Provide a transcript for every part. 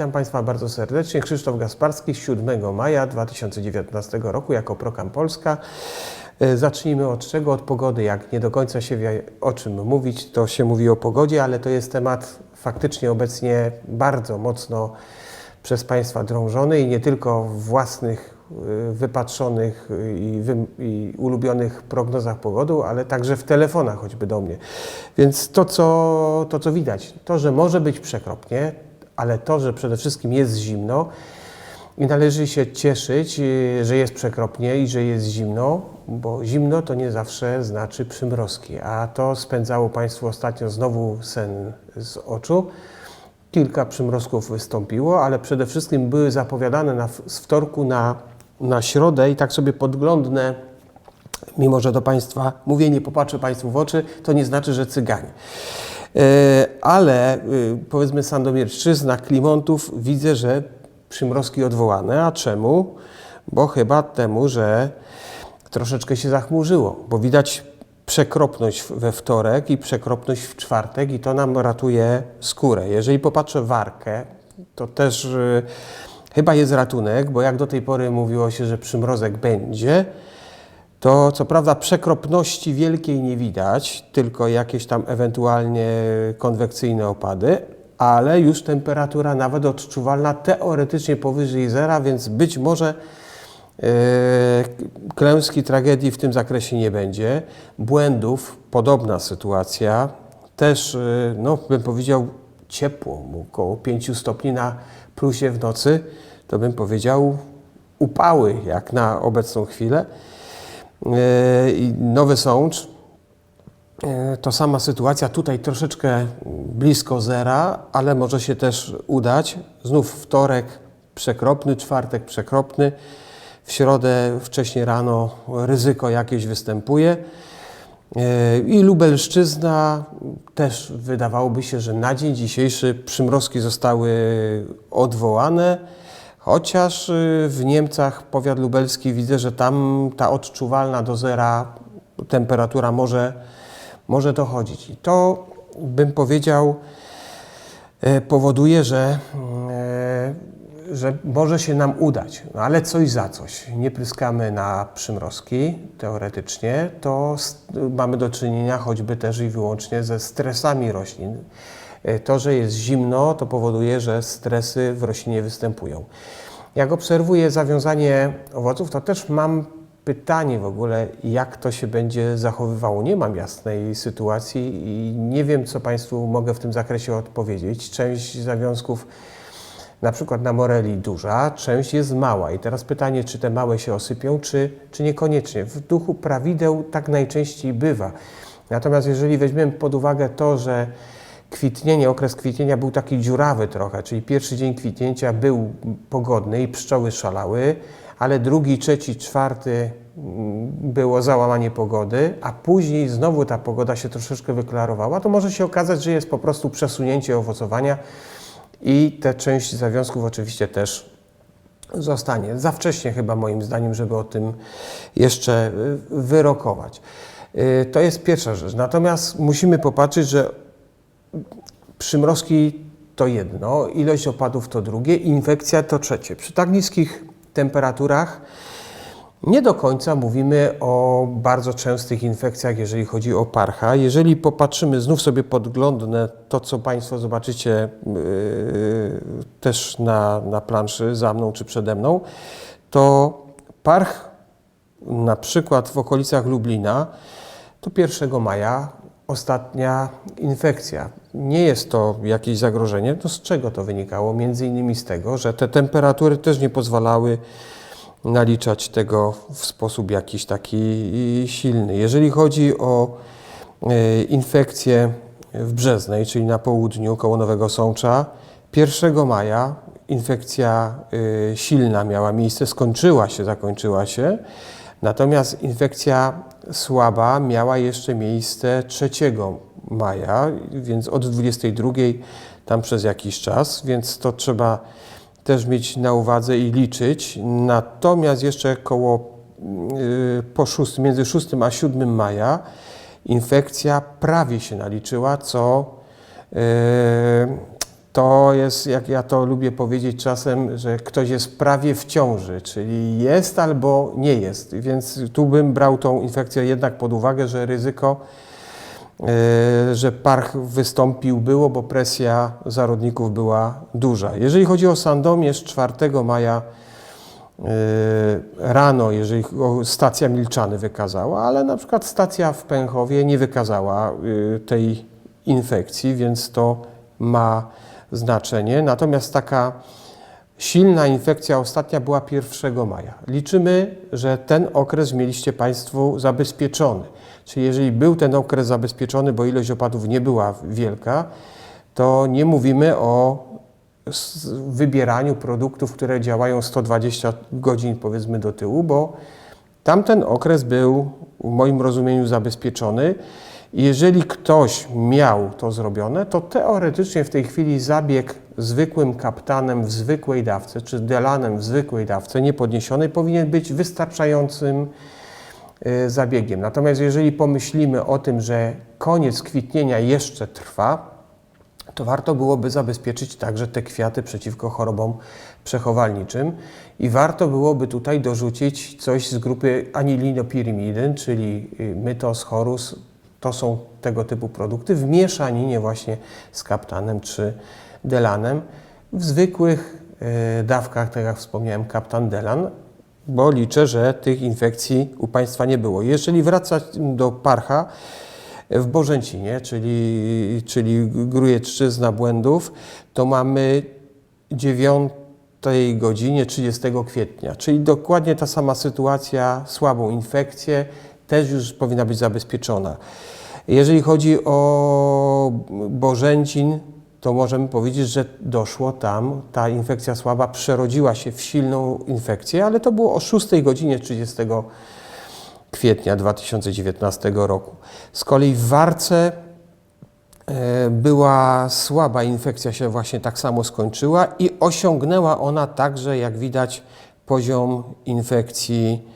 Witam Państwa bardzo serdecznie. Krzysztof Gasparski 7 maja 2019 roku jako Prokam Polska. E, Zacznijmy od czego? Od pogody. Jak nie do końca się wie o czym mówić, to się mówi o pogodzie, ale to jest temat faktycznie obecnie bardzo mocno przez Państwa drążony i nie tylko w własnych y, wypatrzonych y, i, wy, i ulubionych prognozach pogody, ale także w telefonach choćby do mnie. Więc to co, to, co widać, to, że może być przekropnie, ale to, że przede wszystkim jest zimno i należy się cieszyć, y, że jest przekropnie i że jest zimno, bo zimno to nie zawsze znaczy przymrozki, a to spędzało Państwu ostatnio znowu sen z oczu. Kilka przymrozków wystąpiło, ale przede wszystkim były zapowiadane na, z wtorku na, na środę i tak sobie podglądnę, mimo że do Państwa mówię, nie popatrzę Państwu w oczy, to nie znaczy, że cyganie. E, ale y, powiedzmy Sandomierszczyzna, Klimontów, widzę, że przymrozki odwołane. A czemu? Bo chyba temu, że troszeczkę się zachmurzyło, bo widać przekropność we wtorek i przekropność w czwartek i to nam ratuje skórę. Jeżeli popatrzę warkę, to też y, chyba jest ratunek, bo jak do tej pory mówiło się, że przymrozek będzie, to co prawda przekropności wielkiej nie widać, tylko jakieś tam ewentualnie konwekcyjne opady, ale już temperatura nawet odczuwalna teoretycznie powyżej zera, więc być może e, klęski, tragedii w tym zakresie nie będzie. Błędów, podobna sytuacja, też, e, no, bym powiedział, ciepło, około 5 stopni na plusie w nocy, to bym powiedział upały, jak na obecną chwilę. E, I Nowy Sącz, e, to sama sytuacja, tutaj troszeczkę blisko zera, ale może się też udać. Znów wtorek przekropny, czwartek przekropny, w środę wcześnie rano ryzyko jakieś występuje. E, I Lubelszczyzna też wydawałoby się, że na dzień dzisiejszy przymrozki zostały odwołane. Chociaż y, w Niemcach, powiat lubelski, widzę, że tam ta odczuwalna do zera temperatura może, może dochodzić. I to bym powiedział e, powoduje, że, e, że może się nam udać, no ale coś za coś. Nie pryskamy na przymrozki teoretycznie, to s- mamy do czynienia choćby też i wyłącznie ze stresami roślin. E, To, że jest zimno, to powoduje, że stresy w roślinie występują. Jak obserwuję zawiązanie owoców, to też mam pytanie w ogóle, jak to się będzie zachowywało. Nie mam jasnej sytuacji i nie wiem, co Państwu mogę w tym zakresie odpowiedzieć. Część zawiązków, na przykład na moreli duża, część jest mała. I teraz pytanie, czy te małe się osypią, czy, czy niekoniecznie. W duchu prawideł tak najczęściej bywa. Natomiast jeżeli weźmiemy pod uwagę to, że kwitnienie, okres kwitnienia był taki dziurawy trochę, czyli pierwszy dzień kwitnięcia był pogodny i pszczoły szalały, ale drugi, trzeci, czwarty mm, było załamanie pogody, a później znowu ta pogoda się troszeczkę wyklarowała, to może się okazać, że jest po prostu przesunięcie owocowania i te część zawiązków oczywiście też zostanie. Za wcześnie chyba moim zdaniem, żeby o tym jeszcze y, wyrokować. Y, To jest pierwsza rzecz. Natomiast musimy popatrzeć, że przymrozki to jedno, ilość opadów to drugie, infekcja to trzecie. Przy tak niskich temperaturach nie do końca mówimy o bardzo częstych infekcjach, jeżeli chodzi o parcha. Jeżeli popatrzymy, znów sobie podglądnę to, co Państwo zobaczycie yy, też na, na planszy za mną czy przede mną, to parch na przykład w okolicach Lublina to 1 maja ostatnia infekcja. Nie jest to jakieś zagrożenie. To z czego to wynikało? Między innymi z tego, że te temperatury też nie pozwalały naliczać tego w sposób jakiś taki silny. Jeżeli chodzi o e, infekcję w Brzeznej, czyli na południu koło Nowego Sącza, 1 maja infekcja e, silna miała miejsce, skończyła się, zakończyła się. Natomiast infekcja słaba miała jeszcze miejsce 3 maja, więc od 22 tam przez jakiś czas, więc to trzeba też mieć na uwadze i liczyć. Natomiast jeszcze koło yy, po 6, między 6 a 7 maja infekcja prawie się naliczyła, co yy, to jest, jak ja to lubię powiedzieć czasem, że ktoś jest prawie w ciąży, czyli jest albo nie jest. Więc tu bym brał tą infekcję jednak pod uwagę, że ryzyko, e, że parch wystąpił było, bo presja zarodników była duża. Jeżeli chodzi o Sandomierz 4 maja e, rano, jeżeli stacja Milczany wykazała, ale na przykład stacja w Pęchowie nie wykazała e, tej infekcji, więc to ma znaczenie. Natomiast taka silna infekcja ostatnia była 1 maja. Liczymy, że ten okres mieliście Państwo zabezpieczony. Czyli jeżeli był ten okres zabezpieczony, bo ilość opadów nie była wielka, to nie mówimy o wybieraniu produktów, które działają 120 godzin powiedzmy do tyłu, bo tamten okres był w moim rozumieniu zabezpieczony. Jeżeli ktoś miał to zrobione, to teoretycznie w tej chwili zabieg zwykłym kaptanem w zwykłej dawce, czy delanem w zwykłej dawce niepodniesionej powinien być wystarczającym y, zabiegiem. Natomiast jeżeli pomyślimy o tym, że koniec kwitnienia jeszcze trwa, to warto byłoby zabezpieczyć także te kwiaty przeciwko chorobom przechowalniczym i warto byłoby tutaj dorzucić coś z grupy anilinopyrimidyn, czyli y, mytos, chorus. To są tego typu produkty w mieszaninie właśnie z kaptanem czy delanem. W zwykłych y, dawkach, tak jak wspomniałem, kaptan delan, bo liczę, że tych infekcji u Państwa nie było. Jeżeli wracać do parcha, w Bożęcinie, czyli, czyli Grujeczczyzna Błędów, to mamy 9 godzinie 30 kwietnia, czyli dokładnie ta sama sytuacja, słabą infekcję, też już powinna być zabezpieczona. Jeżeli chodzi o Bożęcin, to możemy powiedzieć, że doszło tam, ta infekcja słaba przerodziła się w silną infekcję, ale to było o 6 godzinie 30 kwietnia 2019 roku. Z kolei w Warce e, była słaba infekcja się właśnie tak samo skończyła i osiągnęła ona także, jak widać, poziom infekcji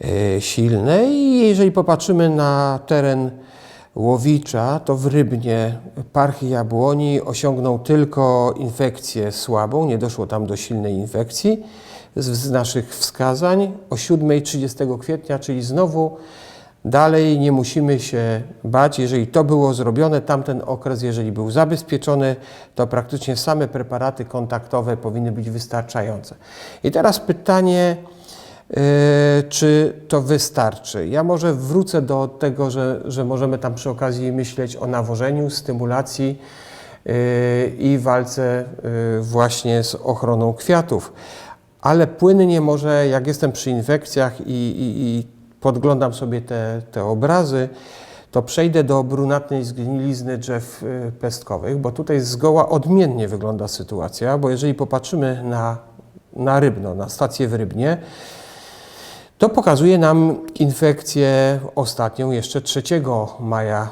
e, silnej. I jeżeli popatrzymy na teren Łowicza, to w Rybnie parch jabłoni osiągnął tylko infekcję słabą, nie doszło tam do silnej infekcji z, naszych wskazań o 7.30 kwietnia, czyli znowu dalej nie musimy się bać, jeżeli to było zrobione, tamten okres, jeżeli był zabezpieczony, to praktycznie same preparaty kontaktowe powinny być wystarczające. I teraz pytanie, czy to wystarczy? Ja może wrócę do tego, że, że możemy tam przy okazji myśleć o nawożeniu, stymulacji yy, i walce yy, właśnie z ochroną kwiatów. Ale płynnie może, jak jestem przy infekcjach i, i, i podglądam sobie te, te obrazy, to przejdę do brunatnej zgnilizny drzew pestkowych, bo tutaj zgoła odmiennie wygląda sytuacja, bo jeżeli popatrzymy na, na Rybno, na stację w Rybnie, to pokazuje nam infekcję ostatnią jeszcze 3 maja,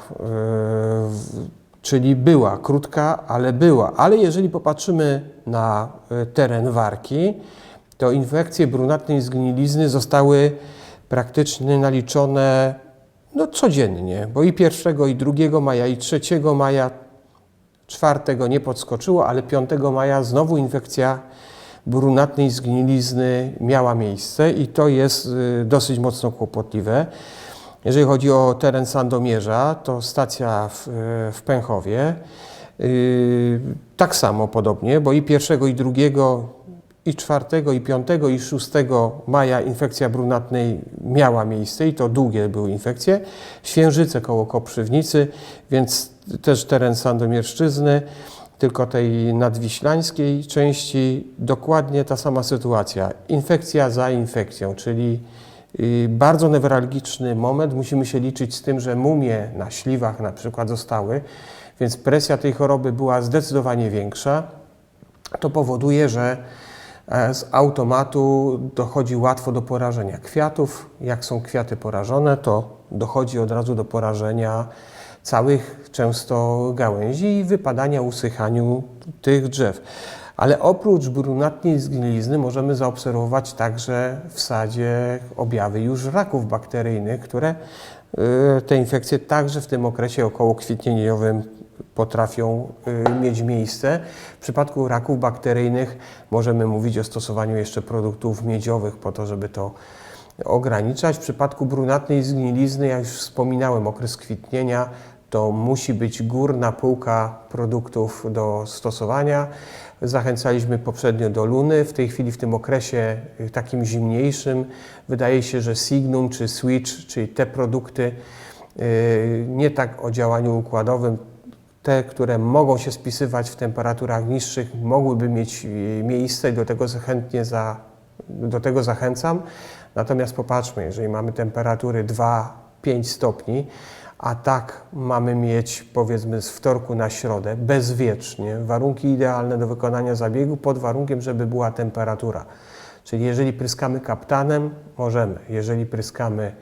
w- czyli była krótka, ale była. Ale jeżeli popatrzymy na y, teren Warki, to infekcje brunatnej zgnilizny zostały praktycznie naliczone no, codziennie, bo i 1 i 2 maja i 3 maja, 4 nie podskoczyło, ale 5 maja znowu infekcja brunatnej zgnilizny miała miejsce i to jest y, dosyć mocno kłopotliwe. Jeżeli chodzi o teren Sandomierza, to stacja w, y, w Pęchowie, y, tak samo podobnie, bo i 1 i 2 i 4 i 5 i 6 maja infekcja brunatnej miała miejsce i to długie były infekcje. Świężyce koło Koprzywnicy, więc też teren Sandomierszczyzny tylko tej nadwiślańskiej części dokładnie ta sama sytuacja. Infekcja za infekcją, czyli y, bardzo newralgiczny moment. Musimy się liczyć z tym, że mumie na śliwach na przykład zostały, więc presja tej choroby była zdecydowanie większa. To powoduje, że e, z automatu dochodzi łatwo do porażenia kwiatów. Jak są kwiaty porażone, to dochodzi od razu do porażenia całych często gałęzi i wypadania, usychaniu tych drzew. Ale oprócz brunatnej zgnilizny możemy zaobserwować także w sadzie objawy już raków bakteryjnych, które y, te infekcje także w tym okresie około kwietnieniowym potrafią y, mieć miejsce. W przypadku raków bakteryjnych możemy mówić o stosowaniu jeszcze produktów miedziowych po to, żeby to ograniczać. W przypadku brunatnej zgnilizny, jak już wspominałem, okres kwitnienia to musi być górna półka produktów do stosowania. Zachęcaliśmy poprzednio do luny. W tej chwili, w tym okresie y, takim zimniejszym, wydaje się, że Signum czy Switch, czyli te produkty y, nie tak o działaniu układowym, te, które mogą się spisywać w temperaturach niższych, mogłyby mieć y, miejsce i do tego chętnie za, do tego zachęcam. Natomiast popatrzmy, jeżeli mamy temperatury 2-5 stopni, a tak mamy mieć powiedzmy z wtorku na środę, bezwiecznie, warunki idealne do wykonania zabiegu pod warunkiem, żeby była temperatura. Czyli jeżeli pryskamy kaptanem, możemy. Jeżeli pryskamy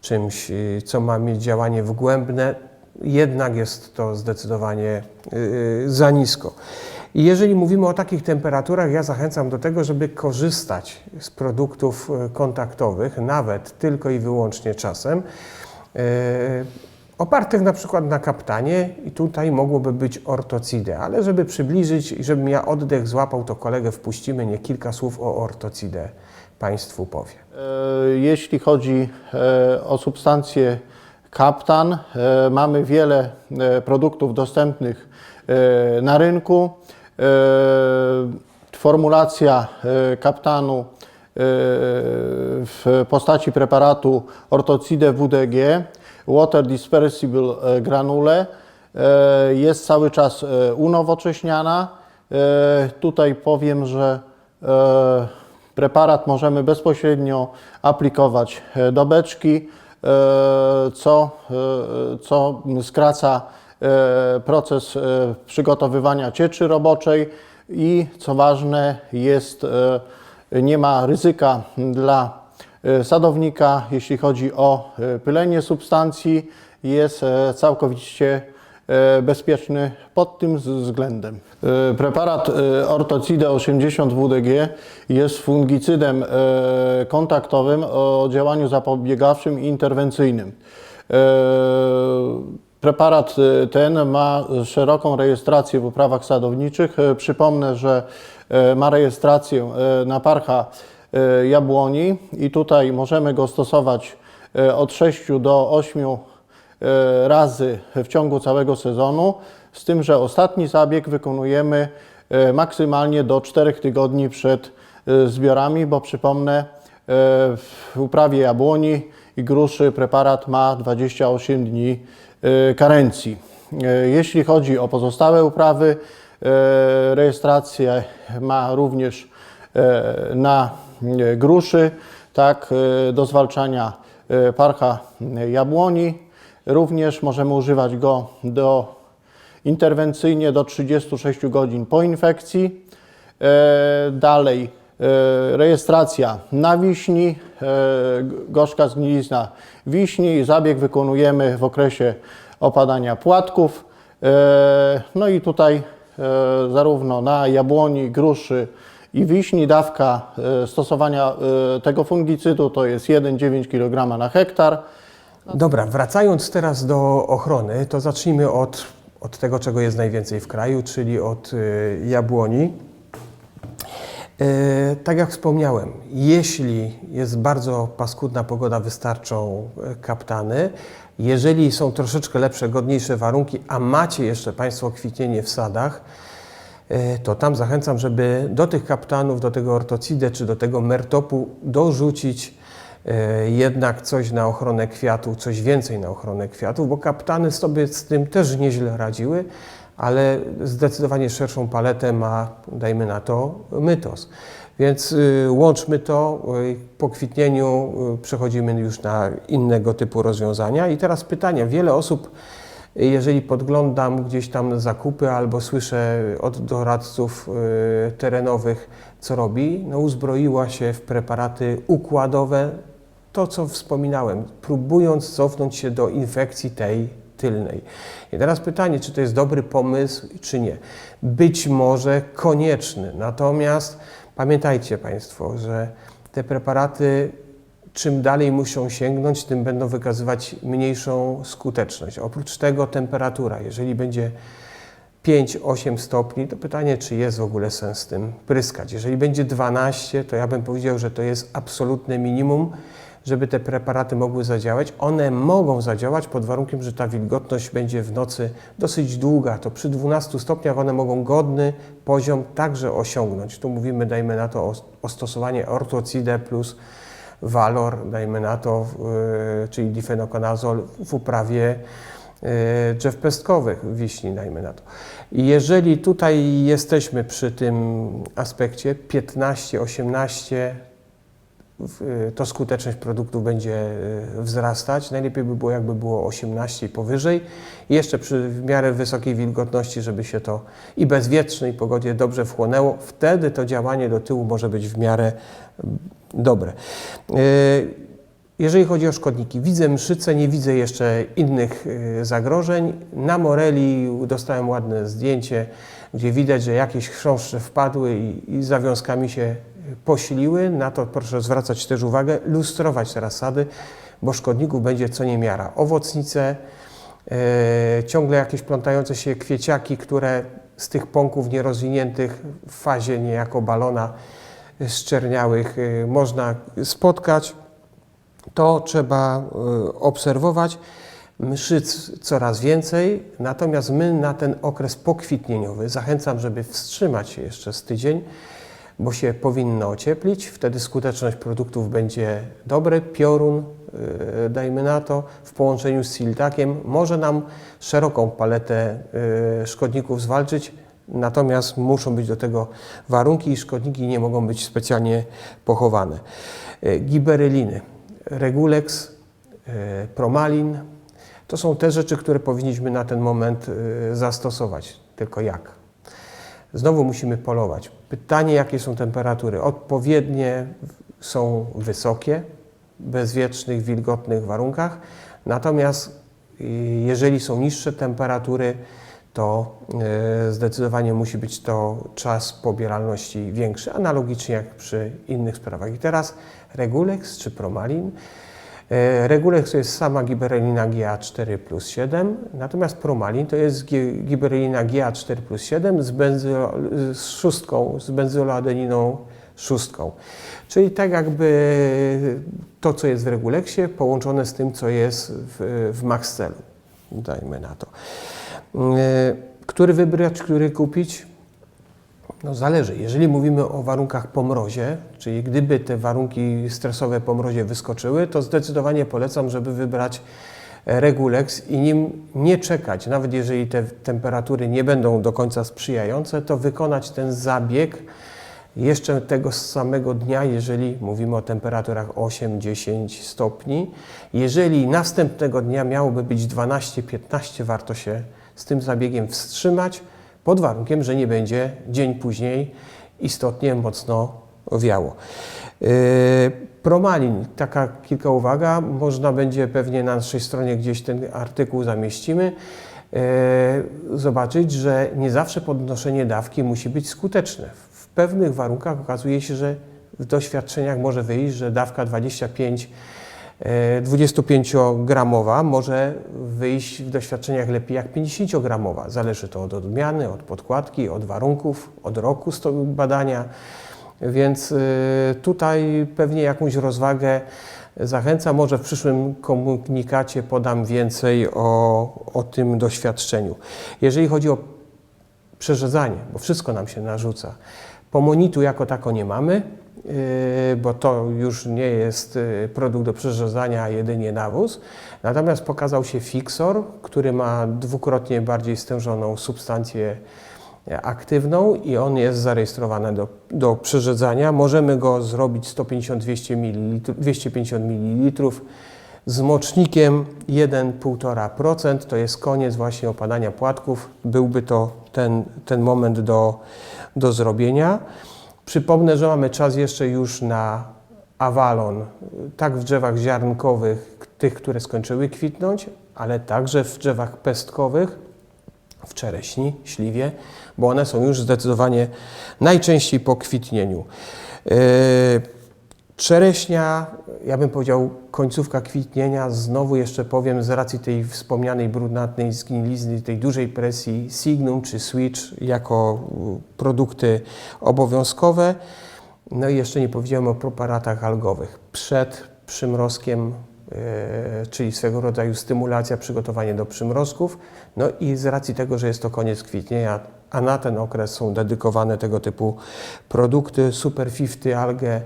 czymś, y, co ma mieć działanie wgłębne, jednak jest to zdecydowanie y, za nisko. I jeżeli mówimy o takich temperaturach, ja zachęcam do tego, żeby korzystać z produktów y, kontaktowych, nawet tylko i wyłącznie czasem, y, opartych na przykład na kaptanie i tutaj mogłoby być ortocidę, ale żeby przybliżyć i żebym ja oddech złapał, to kolegę wpuścimy, nie kilka słów o ortocidę Państwu powie. E, Jeśli chodzi e, o substancję kaptan, e, mamy wiele e, produktów dostępnych e, na rynku. E, Formulacja e, kaptanu e, w postaci preparatu ortocidę WDG, Water Dispersible Granule, jest cały czas unowocześniana. Tutaj powiem, że Preparat możemy bezpośrednio aplikować do beczki, co, co skraca proces e, przygotowywania cieczy roboczej i co ważne jest, e, nie ma ryzyka dla e, sadownika, jeśli chodzi o e, pylenie substancji, jest e, całkowicie e, bezpieczny pod tym względem. E, Preparat e, Ortocide 80 WDG jest fungicydem e, kontaktowym o działaniu zapobiegawczym i interwencyjnym. Preparat e, ten ma szeroką rejestrację w uprawach sadowniczych. E, Przypomnę, że e, ma rejestrację na parcha jabłoni i tutaj możemy go stosować od 6 do 8 e, razy w ciągu całego sezonu, z tym, że ostatni zabieg wykonujemy maksymalnie do 4 tygodni przed zbiorami, bo przypomnę, w uprawie jabłoni i gruszy preparat ma 28 dni karencji. E, Jeśli chodzi o pozostałe uprawy, e, rejestrację ma również na gruszy, tak, do zwalczania parcha jabłoni. Również możemy używać go do interwencyjnie do 36 godzin po infekcji. Dalej rejestracja na wiśni, e, gorzka zgnilizna wiśni. Zabieg wykonujemy w okresie opadania płatków. E, No i tutaj e, zarówno na jabłoni, gruszy i wiśni dawka e, stosowania e, tego fungicydu to jest 1,9 kg na hektar. Dobra, wracając teraz do ochrony, to zacznijmy od, od tego, czego jest najwięcej w kraju, czyli od jabłoni. E, tak jak wspomniałem, jeśli jest bardzo paskudna pogoda, wystarczą e, kaptany. Jeżeli są troszeczkę lepsze, godniejsze warunki, a macie jeszcze Państwo kwitnienie w sadach, e, to tam zachęcam, żeby do tych kaptanów, do tego ortocidę czy do tego mertopu dorzucić jednak coś na ochronę kwiatu, coś więcej na ochronę kwiatów, bo kaptany sobie z tym też nieźle radziły, ale zdecydowanie szerszą paletę ma, dajmy na to, mytos. Więc y, łączmy to, y, po kwitnieniu y, przechodzimy już na innego typu rozwiązania. I teraz pytania. Wiele osób jeżeli podglądam gdzieś tam zakupy albo słyszę od doradców terenowych, co robi, no uzbroiła się w preparaty układowe, to co wspominałem, próbując cofnąć się do infekcji tej tylnej. I teraz pytanie, czy to jest dobry pomysł, czy nie. Być może konieczny, natomiast pamiętajcie Państwo, że te preparaty czym dalej muszą sięgnąć, tym będą wykazywać mniejszą skuteczność. Oprócz tego temperatura, jeżeli będzie 5-8 stopni, to pytanie, czy jest w ogóle sens tym pryskać. Jeżeli będzie 12, to ja bym powiedział, że to jest absolutne minimum, żeby te preparaty mogły zadziałać. One mogą zadziałać pod warunkiem, że ta wilgotność będzie w nocy dosyć długa. To przy 12 stopniach one mogą godny poziom także osiągnąć. Tu mówimy, dajmy na to, o, o stosowanie ortocidę plus walor, dajmy na to, yy, czyli difenokonazol w uprawie yy, drzew pestkowych, wiśni, dajmy na to. Jeżeli tutaj jesteśmy przy tym aspekcie 15-18, w- to skuteczność produktów będzie y, wzrastać. Najlepiej by było, jakby było 18 i powyżej. I jeszcze przy w miarę wysokiej wilgotności, żeby się to i bezwietrznej pogodzie dobrze wchłonęło. Wtedy to działanie do tyłu może być w miarę mm, dobre. Y, Jeżeli chodzi o szkodniki, widzę mszyce, nie widzę jeszcze innych y, zagrożeń. Na Moreli dostałem ładne zdjęcie, gdzie widać, że jakieś chrząszcze wpadły i, i zawiązkami się posiliły. Na to proszę zwracać też uwagę, lustrować te rasady, bo szkodników będzie co niemiara. Owocnice, e, ciągle jakieś plątające się kwieciaki, które z tych pąków nierozwiniętych w fazie niejako balona szczerniałych e, można spotkać. To trzeba e, obserwować. Mszyc coraz więcej, natomiast my na ten okres pokwitnieniowy zachęcam, żeby wstrzymać się jeszcze z tydzień, bo się powinno ocieplić. Wtedy skuteczność produktów będzie dobre. Piorun, yy, dajmy na to, w połączeniu z siltakiem może nam szeroką paletę yy, szkodników zwalczyć, natomiast muszą być do tego warunki i szkodniki nie mogą być specjalnie pochowane. Yy, Giberyliny, Regulex, Promalin, to są te rzeczy, które powinniśmy na ten moment y, zastosować. Tylko jak? Znowu musimy polować. Pytanie, jakie są temperatury? Odpowiednie są wysokie, bezwiecznych, wilgotnych warunkach. Natomiast y, jeżeli są niższe temperatury, to y, zdecydowanie musi być to czas pobieralności większy, analogicznie jak przy innych sprawach. I teraz Regulex czy Promalin. E, Regulex to jest sama giberelina GA4 plus 7, natomiast Promalin to jest gi- giberelina GA4 plus 7 z, benzo, z szóstką, z benzoladeniną szóstką. Czyli tak jakby to, co jest w Regulexie, połączone z tym, co jest w, w Maxcelu. Dajmy na to. E, Który wybrać, który kupić? No zależy. Jeżeli mówimy o warunkach po mrozie, czyli gdyby te warunki stresowe po mrozie wyskoczyły, to zdecydowanie polecam, żeby wybrać e, Regulex i nim nie czekać, nawet jeżeli te temperatury nie będą do końca sprzyjające, to wykonać ten zabieg jeszcze tego samego dnia, jeżeli mówimy o temperaturach 8-10 stopni. Jeżeli następnego dnia miałoby być 12-15, warto się z tym zabiegiem wstrzymać, pod warunkiem, że nie będzie dzień później istotnie mocno wiało. Yy, Promalin, taka kilka uwaga, można będzie pewnie na naszej stronie gdzieś ten artykuł zamieścimy, yy, zobaczyć, że nie zawsze podnoszenie dawki musi być skuteczne. W pewnych warunkach okazuje się, że w doświadczeniach może wyjść, że dawka 25 e, 25-gramowa może wyjść w doświadczeniach lepiej jak 50-gramowa. Zależy to od odmiany, od podkładki, od warunków, od roku badania. Więc y, tutaj pewnie jakąś rozwagę zachęcam. Może w przyszłym komunikacie podam więcej o, o tym doświadczeniu. Jeżeli chodzi o przerzedzanie, bo wszystko nam się narzuca. Pomonitu jako tako nie mamy, bo to już nie jest yy, produkt do przerzezania, a jedynie nawóz. Natomiast pokazał się Fixor, który ma dwukrotnie bardziej stężoną substancję e, aktywną i on jest zarejestrowany do, do przerzedzania. Możemy go zrobić 150-200 ml, 250 ml z mocznikiem 1,5%. To jest koniec właśnie opadania płatków. Byłby to ten, ten moment do, do zrobienia. Przypomnę, że mamy czas jeszcze już na awalon, tak w drzewach ziarnkowych, tych, które skończyły kwitnąć, ale także w drzewach pestkowych, w czereśni, śliwie, bo one są już zdecydowanie najczęściej po kwitnieniu. Yy, Czereśnia, ja bym powiedział końcówka kwitnienia, znowu jeszcze powiem z racji tej wspomnianej brunatnej zgnilizny, tej dużej presji Signum czy Switch jako produkty obowiązkowe. No i jeszcze nie powiedziałem o preparatach algowych. Przed przymrozkiem, e, czyli swego rodzaju stymulacja, przygotowanie do przymrozków. No i z racji tego, że jest to koniec kwitnienia, a na ten okres są dedykowane tego typu produkty, Super 50 algę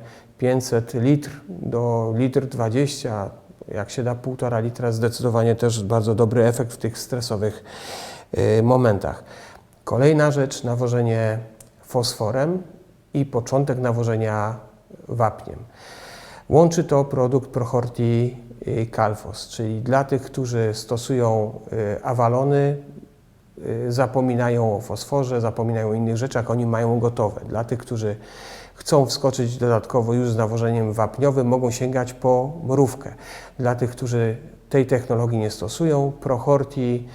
500 litr do litr 20, jak się da 1,5 litra, zdecydowanie też bardzo dobry efekt w tych stresowych e, momentach. Kolejna rzecz, nawożenie fosforem i początek nawożenia wapniem. Łączy to produkt Prohorti y, Calfos, czyli dla tych, którzy stosują y, awalony, y, zapominają o fosforze, zapominają o innych rzeczach, oni mają gotowe. Dla tych, którzy chcą wskoczyć dodatkowo już z nawożeniem wapniowym, mogą sięgać po mrówkę. Dla tych, którzy tej technologii nie stosują, Prohorti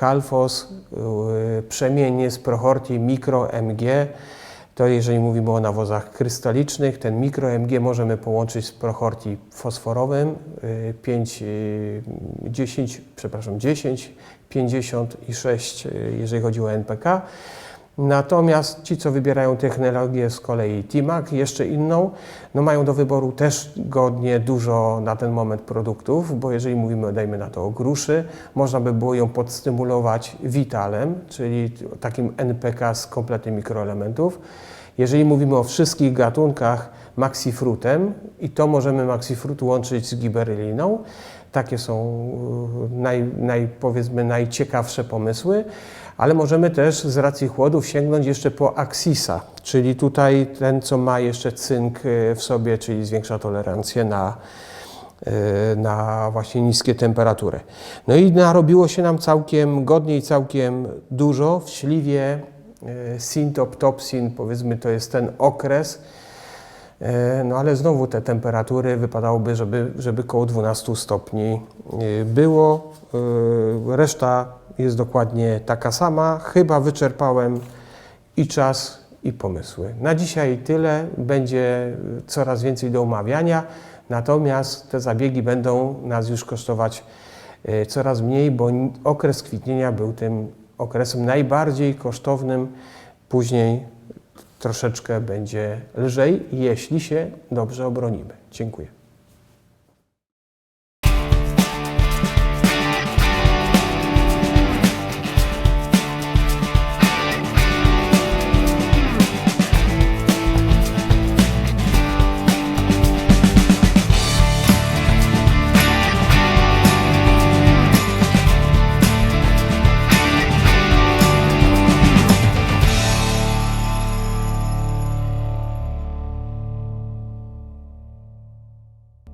Calfos yy, przemiennie z Prohorti Micro MG. To jeżeli mówimy o nawozach krystalicznych, ten Micro MG możemy połączyć z Prohorti fosforowym yy, 5, yy, 10, przepraszam, 10, 50 i 6, yy, jeżeli chodzi o NPK. Natomiast ci, co wybierają technologię z kolei TIMAC, jeszcze inną, no mają do wyboru też godnie dużo na ten moment produktów, bo jeżeli mówimy, dajmy na to o gruszy, można by było ją podstymulować Vitalem, czyli takim NPK z kompletnym mikroelementów. Jeżeli mówimy o wszystkich gatunkach Maxifrutem i to możemy Maxifrut łączyć z giberyliną, takie są y, naj, naj, powiedzmy najciekawsze pomysły, ale możemy też z racji chłodów sięgnąć jeszcze po Axisa, czyli tutaj ten, co ma jeszcze cynk y, w sobie, czyli zwiększa tolerancję na, y, na właśnie niskie temperatury. No i narobiło się nam całkiem godnie i całkiem dużo. W śliwie y, Sintop, Topsin, powiedzmy to jest ten okres, No ale znowu te temperatury wypadałoby, żeby, żeby koło 12 stopni e, było. E, Reszta jest dokładnie taka sama. Chyba wyczerpałem i czas, i pomysły. Na dzisiaj tyle. Będzie coraz więcej do omawiania, natomiast te zabiegi będą nas już kosztować e, coraz mniej, bo okres kwitnienia był tym okresem najbardziej kosztownym. Później troszeczkę będzie lżej, jeśli się dobrze obronimy. Dziękuję.